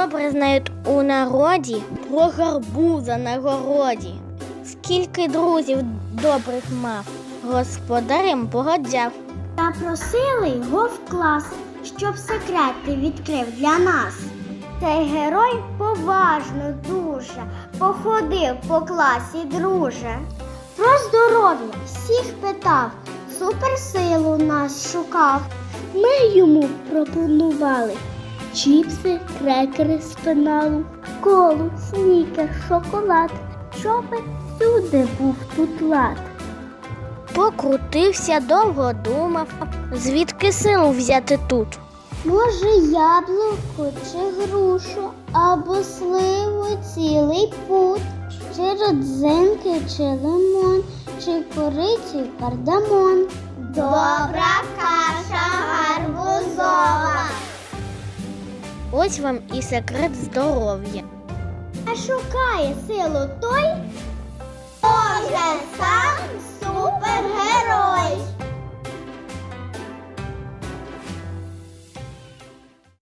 Добре знають у народі про гарбуза на городі. Скільки друзів добрих мав, господарем погодяв. Та просили його в клас, щоб секрети відкрив для нас. Цей герой поважно дуже походив по класі друже. Про здоров'я всіх питав, суперсилу нас шукав. Ми йому пропонували чіпси, крекери з пеналу, колу, снікер, шоколад, щоби всюди був тут лад. Покрутився, довго думав, звідки силу взяти тут. Може, яблуко чи грушу, або сливу цілий пут, чи родзинки, чи лимон, чи корицю кардамон. Добра Ось вам і секрет здоров'я. А шукає силу той,